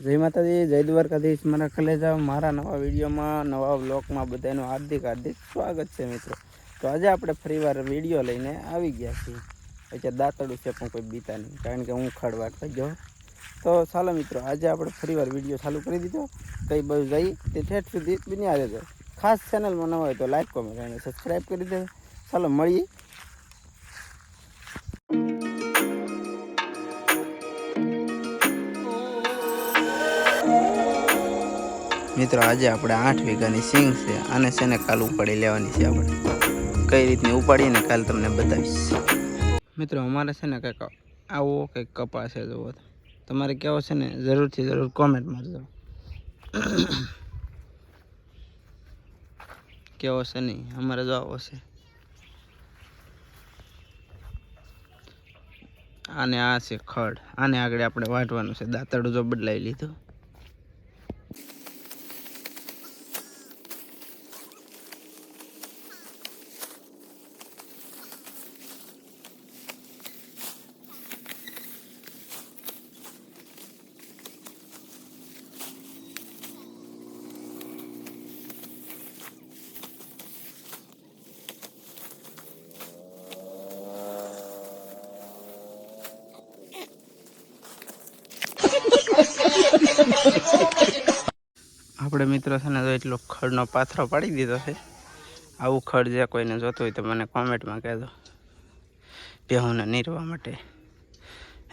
જય માતાજી, જય દ્વારકાધીશ. મારા કલેજા, મારા નવા વિડીયોમાં, નવા બ્લોગમાં બધાનું હાર્દિક હાર્દિક સ્વાગત છે મિત્રો. તો આજે આપણે ફરીવાર વીડિયો લઈને આવી ગયા છીએ. પછી દાંતડું છે પણ કોઈ બીતા નહીં, કારણ કે હું ખડવાટ થઈ ગયો તો ચાલો મિત્રો, આજે આપણે ફરીવાર વીડિયો ચાલુ કરી દીધો. કઈ બધું જઈ તે ઠેઠ સુધી બન્યા રહેજો. ખાસ ચેનલમાં ન હોય તો લાઈક કોમેન્ટ અને સબસ્ક્રાઈબ કરી દે ચાલો, મળીએ. મિત્રો, આજે આપણે આઠ વીઘાની સિંગ છે આને છે ને કાલ ઉપાડી લેવાની છે આપણે. કઈ રીતની ઉપાડીને કાલ તમને બતાવીશ. મિત્રો, અમારે છે ને કંઈક આવો કંઈક કપાસ છે તો. તમારે કેવો છે ને, જરૂરથી જરૂર કોમેન્ટ મારજો. કેવો છે નહીં, અમારે જો આવો છે. આને આ છે ખડ. આને આગળ આપણે વાટવાનું છે. દાંતડું જો બદલાવી લીધું. આપણે મિત્રો છે ને તો એટલો ખડનો પાથરો પાડી દીધો છે. આવું ખડ જે કોઈને જોતું હોય તો મને કોમેન્ટમાં કહેજો. ભેહુંને નીરવા માટે.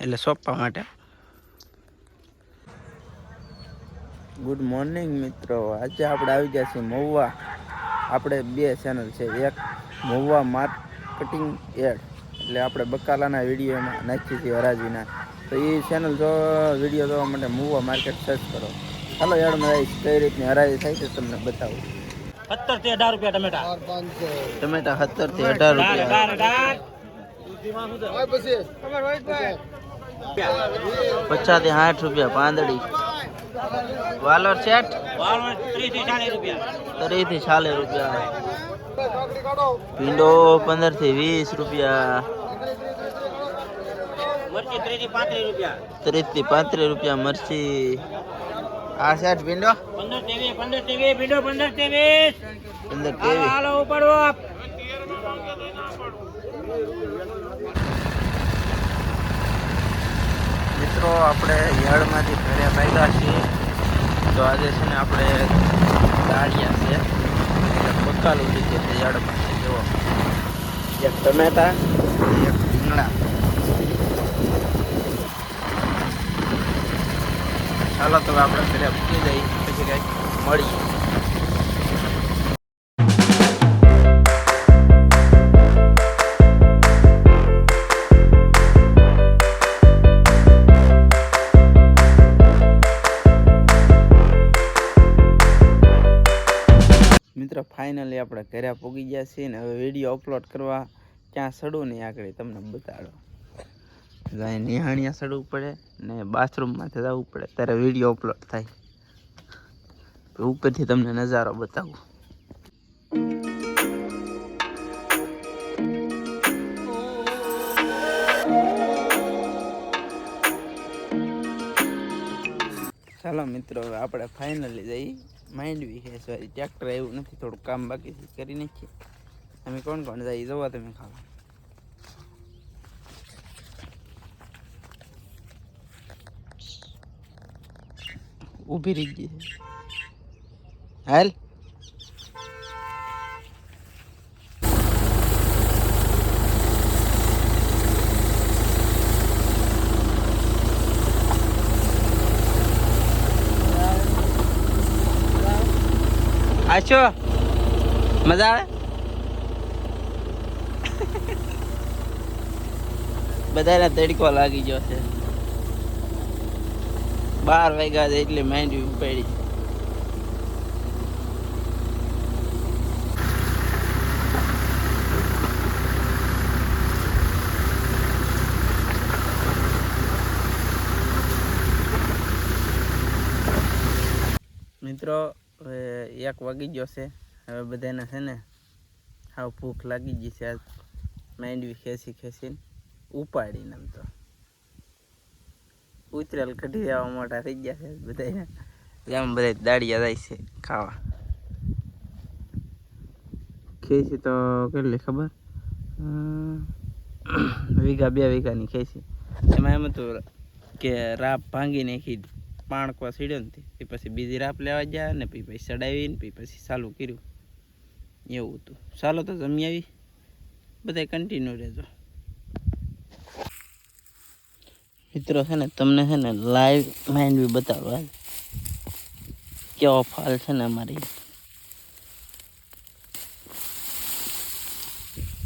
એટલે સોંપવા માટે. ગુડ મોર્નિંગ મિત્રો. આજે આપણે આવી ગયા છીએ મહુવા. આપણે બે ચેનલ છે. એક મહુવા માર્કેટિંગ એડ એટલે આપણે બકાલાના વિડીયોમાં નાખીએ છીએ હરાજીના. તો એ ચેનલ જો વીડિયો જોવા માટે મહુવા માર્કેટ સર્ચ કરો. ચાલો યાર આવીશ કઈ રીતની હરાજી થાય છે તમને બતાવું. સત્તરથી અઢાર રૂપિયા ટમેટા. ટમેટા સત્તરથી અઢાર રૂપિયા. પચાસથી સાઠ રૂપિયા પાંદડી. વાલર સેટ ત્રીસથી ચાલીસ રૂપિયા. ભીંડો પંદરથી વીસ રૂપિયા. મરચી ત્રીસથી પાંત્રીસ રૂપિયા. ત્રીસથી પાંત્રીસ રૂપિયા મરચી. આ સેટ વિન્ડો પંદર ત્રેવીસ પંદર ત્રેવીસ ભીંડો પંદર ત્રેવીસ પંદર હાલો ઉપાડો મિત્રો આપણે યાર્ડમાંથી ઘરે ભાગ્યા છીએ. તો આજે છે ને આપણે દાળિયા છે. એટલે બકાલું લીધું છે. યાર્ડમાંથી જુઓ એક ટમેટા એક રીંગણા ચાલો તો આપણે ઘરે મૂકી જઈએ, પછી કંઈક મળીએ. મિત્રો ફાઇનલી આપણે ઘરે પૂગી ગયા છીએ ને હવે વીડિયો અપલોડ કરવા ક્યાં સડું નહીં આગળ તમને બતાડો. જાય નિહાણિયા ચડવું પડે ને બાથરૂમમાંથી જવું પડે. ત્યારે વીડિયો અપલોડ થાય. ઉપરથી તમને નજારો બતાવું. ચાલો મિત્રો, હવે આપણે ફાઇનલી જઈ માંડવી છે. સોરી ટ્રેક્ટર આવ્યું નથી, થોડું કામ બાકી કરી નાખીએ. અમે કોણ કોણ જાય જોવા તમે ખાવા. ઊભી રહી ગઈ હાલ. આછો મજા આવે? બધાને તડકો લાગી ગયો છે. બાર વાગ્યા છે એટલે મહેંદી ઉપાડી. મિત્રો એક વાગી ગયો છે. હવે બધાને છે ને હાવ ભૂખ લાગી ગઈ છે. માંડવી ખેંચી ખેંચીને ઉપાડીને આમ તો. ઉતરેલ કઢી આવા મોટા થઈ ગયા છે બધા જેમ બધા દાડિયા જાય છે ખાવા. ખેસી તો કેટલી ખબર? વીઘા બે વીઘાની ખેસી એમાં એમ હતું કે રાપ ભાંગી નાખી પાણકવા સીડ્યો ને તે પછી બીજી રાપ લેવા ગયા ને પછી પછી ચડાવીને પછી પછી ચાલુ કર્યું. એવું હતું. ચાલો તો જમી આવી. બધા કન્ટિન્યુ રહેજો. મિત્રો છે ને, તમને છે ને લાઈવ માઇન્ડ બી બતાવો કેવો ફાલ છે ને અમારી.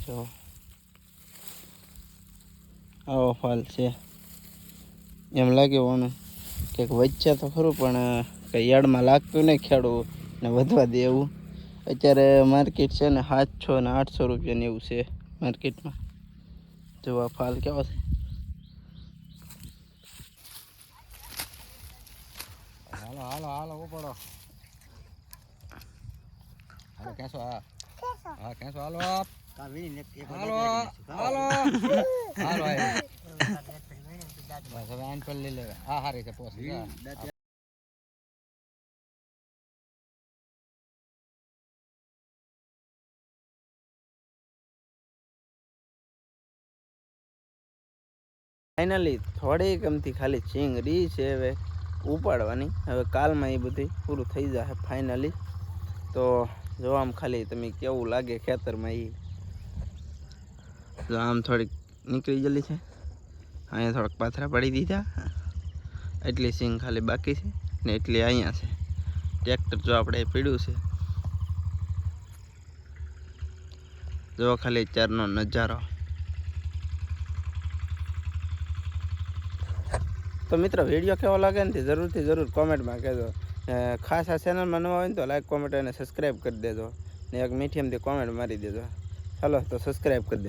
જો. આવો ફાલ છે. એમ લાગે ઓનું. કે વચ્ચે તો ખરું, પણ કંઈ યાર્ડમાં લાગતું નહીં ખેડવું ને વધવા દે એવું અત્યારે માર્કેટ છે ને સાતસો ને આઠસો રૂપિયાની એવું છે માર્કેટમાં જો આ ફાલ કેવો છે? હાલો હાલો હાલો ઉપાડો હાલો કેસો હા હા કેસો? હાલો હાલો હાલો. હાલો. આય. બસ હવે આન પર લઈ લેવા આ હારી છે પોસ. ફાઇનલી થોડી ગમતી ખાલી ચીંગ રી છે હવે. ઉપાડવાની. હવે કાલમાં એ બધી પૂરું થઈ જશે ફાઇનલી તો જો આમ ખાલી તમે કેવું લાગે ખેતરમાં એ જો આમ થોડીક નીકળી ગયેલી છે. અહીંયા થોડાક પાથરા પડી દીધા. એટલી સિંગ ખાલી બાકી છે ને એટલી અહીંયા છે. ટ્રેક્ટર જો આપણે પીડ્યું છે. જો ખાલી ચારનો નજારો. તો મિત્રો વીડિયો કેવો લાગે ને તે જરૂરથી જરૂર કોમેન્ટમાં કહેજો. ખાસ આ ચેનલમાં નવા હોય ને તો લાઈક કોમેન્ટ અને સબસ્ક્રાઈબ કરી દેજો. ને એક મીઠીમથી કોમેન્ટ મારી દેજો. ચાલો તો સબસ્ક્રાઈબ કરી દેજો.